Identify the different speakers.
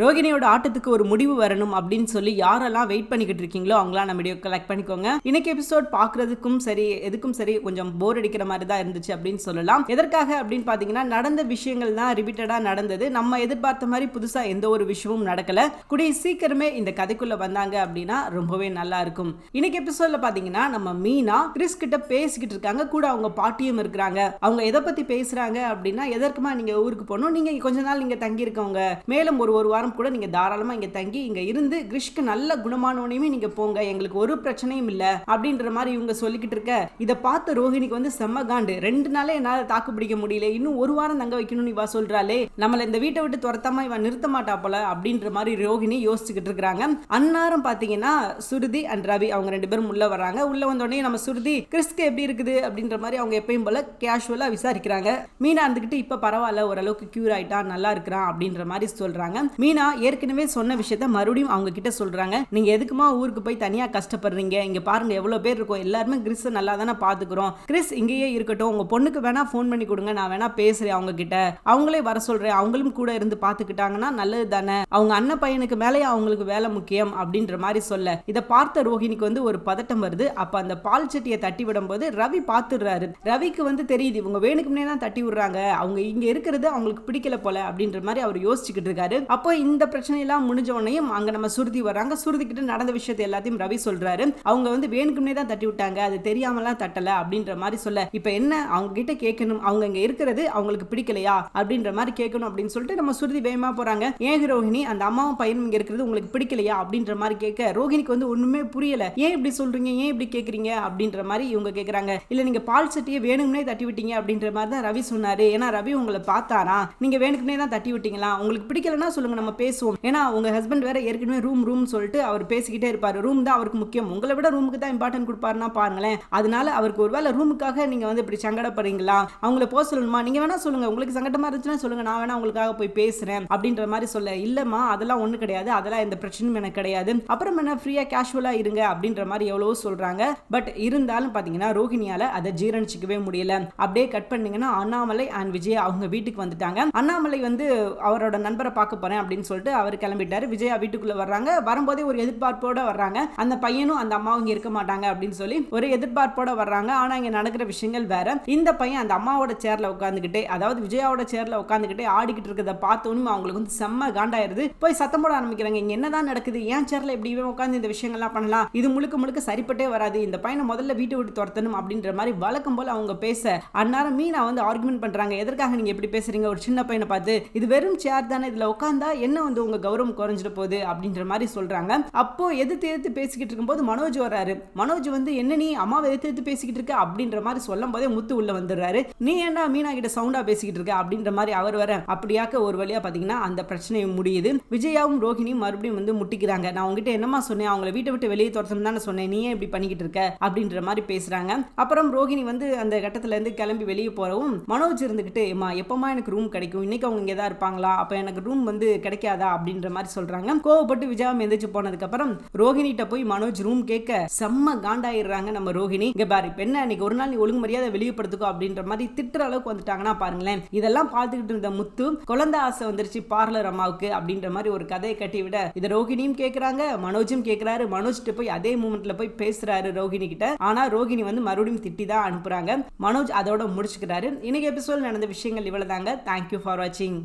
Speaker 1: ரோகிணியோட ஆட்டத்துக்கு ஒரு முடிவு வரணும் அப்படின்னு சொல்லி யாரெல்லாம் வெயிட் பண்ணிக்கிட்டு இருக்கீங்களோ அவங்களாம் நம்ம வீடியோ கலெக்ட் பண்ணிக்கோங்க. இன்னைக்கு எபிசோட் பாக்குறதுக்கும் சரி எதுக்கும் சரி கொஞ்சம் போர் அடிக்கிற மாதிரி தான் இருந்துச்சு அப்படின்னு சொல்லலாம். எதற்காக அப்படின்னு பார்த்தீங்கன்னா நடந்த விஷயங்கள் தான் ரிப்பீட்டடாக நடந்தது. நம்ம எதிர்பார்த்த மாதிரி புதுசாக எந்த ஒரு விஷயமும் நடக்கல. கூடிய சீக்கிரமே இந்த கதைக்குள்ள வந்தாங்க அப்படின்னா ரொம்பவே நல்லா இருக்கும். இன்னைக்கு எபிசோட்ல பார்த்தீங்கன்னா நம்ம மீனா கிறிஸ் கிட்ட பேசிக்கிட்டு இருக்காங்க. கூட அவங்க பாட்டியும் இருக்கிறாங்க. அவங்க எதை பத்தி பேசுறாங்க அப்படின்னா எதற்குமா நீங்க ஊருக்கு போகணும்? நீங்க கொஞ்ச நாள் நீங்க தங்கியிருக்கவங்க. மேலும் ஒரு ஒரு வாரம் கூட நீங்கள் தாராளமாக இங்கே தங்கி இங்க இருந்து கிரிஷ்க்கு நல்ல குணமானவனையுமே நீங்கள் போங்க. எங்களுக்கு ஒரு பிரச்சனையும் இல்லை அப்படின்ற மாதிரி இவங்க சொல்லிக்கிட்டு இருக்க இதை பார்த்த ரோஹிணிக்கு வந்து செம்ம காண்டு. ரெண்டு நாளே என்னால தாக்கு பிடிக்க முடியல. இன்னும் ஒரு வாரம் தங்க வைக்கணும்னு இவா சொல்றாளே. நம்மளை இந்த வீட்டை விட்டு துரத்தாம இவன் நிறுத்த மாட்டா போல அப்படின்ற மாதிரி ரோஹிணி யோசிச்சுக்கிட்டு இருக்கிறாங்க. அன்னாரம் பாத்தீங்கன்னா சுருதி அண்ட் ரவி அவங்க ரெண்டு பேரும் உள்ள வராங்க உள்ள வந்த உடனே நம்ம சுருதி கிறிஸ்க்கு எப்படி இருக்குது அப்படின்ற மாதிரி அவங்க எப்பயும் போல கேஷுவலா விசாரிக்கிறாங்க. மீனா இருந்துகிட்டு இப்ப பரவாயில்ல ஓரளவுக்கு கியூர் ஆயிட்டான் நல்லா இருக்கிறான் அப்படின்ற மாதிரி சொல்றாங்க. மீனா ஏற்கனவே சொன்ன விஷயத்த மறுபடியும் அவங்க கிட்ட சொல்றாங்க. நீங்க எதுக்குமா ஊருக்கு போய் தனியா கஷ்டப்படுறீங்க? இங்க பாருங்க எவ்வளவு பேர் இருக்கோம். எல்லாருமே கிறிஸ் நல்லா தானே பாத்துக்கிறோம். கிறிஸ் இங்கேயே இருக்கட்டும். உங்க பொண்ணுக்கு வேணா ஃபோன் பண்ணி கொடுங்க. நான் வேணா பேசுறேன் அவங்க கிட்ட அவங்களே வர சொல்றேன். அவங்களும் கூட இருந்து பாத்துக்கிட்டாங்கன்னா நல்லது தானே? அவங்க அண்ணன் பையனுக்கு மேலேயே அவங்களுக்கு வேலை முக்கியம் அப்படின்ற மாதிரி சொல்ல. இதை பார்த்த ரோஹிணிக்கு வந்து ஒரு பதட்டம் வருது. அப்ப அந்த பால் சட்டியை தட்டி விடும்போது ரவி பாத்துடுறாரு. ரவிக்கு வந்து தெரியுது இவங்க வேணுக்குமே தான் தட்டி விடுறாங்க. அவங்க இங்க இருக்கிறது அவங்களுக்கு பிடிக்கல போல அப்படின்ற மாதிரி அவர் யோசிச்சுக்கிட்டு இருக்காரு. அப்போ இந்த பிரச்சனையெல்லாம் முடிஞ்ச உடனேயும் அங்க நம்ம சுருதி வராங்க சுருதி கிட்ட நடந்த விஷயத்தை எல்லாத்தையும் ரவி சொல்றாரு. அவங்க வந்து வேணுக்குமே தான் தட்டி விட்டாங்க அது தெரியாமலாம் தட்டல அப்படின்ற மாதிரி சொல்ல இப்ப என்ன? அவங்க கிட்ட கேட்கணும். அவங்க இங்க இருக்கிறது அவங்களுக்கு பிடிக்கலையா? அப்படின்ற மாதிரி கேட்கணும் அப்படின்னு சொல்லிட்டு நம்ம சுருதி வேகமா போறாங்க. ஏன் ரோஹிணி அந்த அம்மாவும் பையனும் இங்க இருக்கிறது உங்களுக்கு பிடிக்கலையா? அப்படின்ற மாதிரி கேட்க ரோஹிணிக்கு வந்து ஒண்ணுமே புரியல. ஏன் இப்படி சொல்றீங்க? ஏன் இப்படி கேட்குறீங்க அப்படின்ற மாதிரி இவங்க கேட்குறாங்க இல்ல நீங்க பால் சட்டியை வேணும்னே தட்டி விட்டீங்க அப்படின்ற மாதிரி தான் ரவி சொன்னாரு. ஏன்னா ரவி உங்களை பார்த்தாரா? நீங்க வேணுக்குனே தான் தட்டி விட்டீங்களா உங்களுக்கு பிடிக்கலன்னா சொல்லுங்க. நம்ம பேசுவோம். ஏன்னா உங்க ஹஸ்பண்ட் வேற ஏற்கனவே ரூம் ரூம் சொல்லிட்டு அவர் பேசிக்கிட்டே இருப்பாரு. ரூம் தான் அவருக்கு முக்கியம். உங்களை விட ரூமுக்கு தான் இம்பார்ட்டன்ட் கொடுப்பாருன்னா பாருங்களேன். அதனால அவருக்கு ஒருவேளை ரூமுக்காக நீங்க வந்து இப்படி சங்கடப்படுறீங்களா? அவங்கள போக சொல்லணுமா நீங்க வேணா சொல்லுங்க. உங்களுக்கு சங்கடமா இருந்துச்சுன்னா சொல்லுங்க. நான் வேணா உங்களுக்காக போய் பேசுறேன் அப்படின்ற மாதிரி சொல்ல. இல்லம்மா அதெல்லாம் ஒண்ணு கிடையாது. அதெல்லாம் எந்த பிரச்சனையும் எனக்கு கிடையாது. அப்புறம் என்ன? ஃப்ரீயா கேஷுவலா இருங்க அப்படின்ற மாதிரி எவ்வளவோ சொல்றாங்க. பட் இருந்தாலும் பாத்தீங்கன்னா ரோஹிணியால அதை ஜீரணிச்சிக்கவே முடியல. அப்படியே கட் பண்ணீங்கன்னா அண்ணாமலை அண்ட் விஜய் அவங்க வீட்டுக்கு வந்துட்டாங்க. அண்ணாமலை வந்து அவரோட நண்பரை பார்க்க போறேன் அப்படின்னு சொல்லிட்டு அவர் கிளம்பிட்டாரு. விஜயா வீட்டுக்குள்ள வர்றாங்க. வரும்போதே ஒரு எதிர்பார்ப்போட வர்றாங்க. அந்த பையனும் அந்த அம்மாவும் இங்க இருக்க மாட்டாங்க அப்படின்னு சொல்லி ஒரு எதிர்பார்ப்போட வர்றாங்க. ஆனா இங்க நடக்கிற விஷயங்கள் வேற. இந்த பையன் அந்த அம்மாவோட சேர்ல உட்காந்துக்கிட்டே அதாவது விஜயாவோட சேர்ல உட்காந்துக்கிட்டே ஆடிக்கிட்டு இருக்கிறத பார்த்தோன்னு அவங்களுக்கு வந்து செம்ம காண்டாயிருது. போய் சத்தம் போட ஆரம்பிக்கிறாங்க. இங்க என்னதான் நடக்குது? ஏன் சேர்ல இப்படி உட்காந்து இந்த விஷயங்கள்லாம் பண்ணலாம்? இது முழுக்க முழுக்க சரிப்பட்டே வராது. இந்த பையனை முதல்ல வீட்டை விட்டு துரத்தணும் அப்படின்ற மாதிரி வழக்கம் போல அவங்க பேச அந்நேரம் மீனா வந்து ஆர்குமெண்ட் பண்றாங்க. எதற்காக நீங்க எப்படி பேசுறீங்க? ஒரு சின்ன பையனை பார்த்து இது வெறும் சேர் தானே இதுல உட்காந்தா என்ன வந்து உங்க கௌரவம் குறைஞ்சிட போகுது அப்படின்ற மாதிரி சொல்றாங்க. அப்போ எதிர்த்து எதிர்த்து பேசிக்கிட்டு இருக்கும்போது மனோஜ் வர்றாரு. மனோஜ் வந்து என்ன நீ அம்மாவை எதிர்த்து எதிர்த்து பேசிக்கிட்டு இருக்க? அப்படின்ற மாதிரி சொல்லும் போதே முத்து உள்ள வந்துடுறாரு. நீ ஏன்டா மீனா கிட்ட சவுண்டா பேசிக்கிட்டு இருக்க? அப்படின்ற மாதிரி அவர் வர அப்படியாக்க ஒரு வழியா பாத்தீங்கன்னா அந்த பிரச்சனை முடியுது. விஜயாவும் ரோஹிணியும் மறுபடியும் வந்து முட்டிக்கிறாங்க. நான் உங்ககிட்ட என்னமா சொன்னேன்? அவங்கள வீட்டை விட்டு வெளியே துரத்தணும் தானே சொன்னேன். நீ ஏன் இப்படி பண்ணிக்கிட்டு இருக்க? அப்படின்ற மாதிரி பேசுறாங்க. அப்புறம் ரோஹிணி வந்து அந்த கட்டத்துல இருந்து கிளம்பி வெளியே போறவும் மனோஜ் இருந்துகிட்டு ஏமா எப்பமா எனக்கு ரூம் கிடைக்கும்? இன்னைக்கு அவங்க இங்கே தான் இருப்பாங்களா? அப்ப எனக்கு ரூம் வந்து கிடைக்காதா அப்படின்ற மாதிரி சொல்றாங்க. கோவப்பட்டு விஜயாவும் எந்திரிச்சு போனதுக்கு அப்புறம் ரோஹிணிட்ட போய் மனோஜ் ரூம் கேட்க செம்ம காண்டாயிடுறாங்க நம்ம ரோஹிணி. இங்க பாரு இப்ப என்ன இன்னைக்கு ஒரு நாள் நீ ஒழுங்கு மரியாதை வெளியப்படுத்துக்கோ அப்படின்ற மாதிரி திட்டுற அளவுக்கு வந்துட்டாங்கன்னா பாருங்களேன். இதெல்லாம் பார்த்துக்கிட்டு இருந்த முத்து குழந்தை ஆசை வந்துருச்சு பார்லர் அம்மாவுக்கு அப்படின்ற மாதிரி ஒரு கதையை கட்டி விட இதை ரோஹிணியும் கேட்கறாங்க மனோஜும் கேட்கிறாரு மனோஜ்கிட்ட போய் அதே மூமெண்ட்ல போய் பேசுறாரு ரோஹிணி கிட்ட ஆனா ரோஹிணி வந்து மறுபடியும் திட்டி தான் அனுப்புறாங்க. மனோஜ் அதோட முடிச்சுக்கிறாரு. இன்னைக்கு எபிசோட் நடந்த விஷயங்கள் இவ்வளவுதாங்க. தேங்க்யூ ஃபார் வாட்சிங்